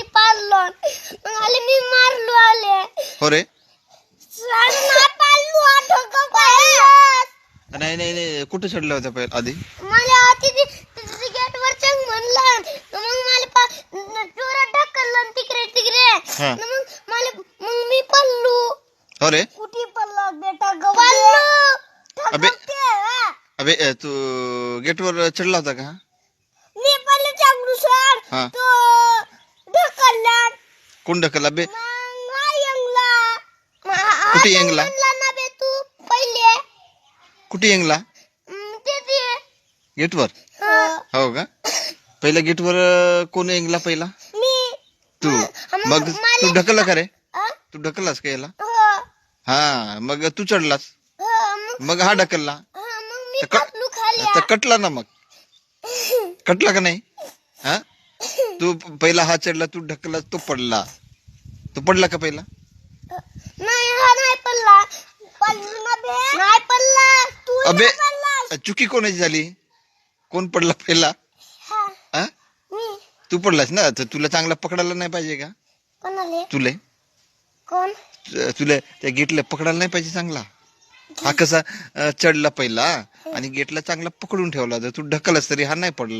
मग आले मी मारलो आले. हो रे. पाळलो आठवतो पाळलं नाही नाही नाही. कुठे चढल्या होत्या पहिले? आधी? मला तिथे तिथे गेट वर चंग म्हणलं. मग मला पा जोरात ढकललं तिकडे तिकडे. हा. मग मला मग मी पडलो हो रे. कुठे पडलो बेटा पडलो अबे. हा. अबे अ, तू गेटवर चढला होता का? मी पडले चांगलू सर. हा. तो कोण ढकल अबे मग यंगला. मग हा- कुठे यंगला? बे कुठे येंगला? गेटवर? हा. का? पहिल्या गेटवर कोण येंगला पहिला? मी. तू. मग तू ढकलला का रे? तू ढकललास का याला? हा. हा मग तू चढलास. हा, मग हा ढकलला. तर कटला ना मग. कटला का नाही? हा? तू पहिला हा चढला तू ढकलला तो पडला. तू पडला का पहिला? नाही हा नाही पडला. पडलो ना बे. नाही पडला. तू अबे चुकी कोणाची झाली? कोण पडला पहिला? हा. हा? मी. तू पडलास ना? तर तुला चांगला पकडायला नाही पाहिजे का? कोणाले? तुले. कोण? तु- तुला त्या गेटला पकडायला नाही पाहिजे चांगला. हा कसा अ, चढला पहिला आणि गेटला चांगला पकडून ठेवला. तर तू ढकलस तरी हा नाही पडला.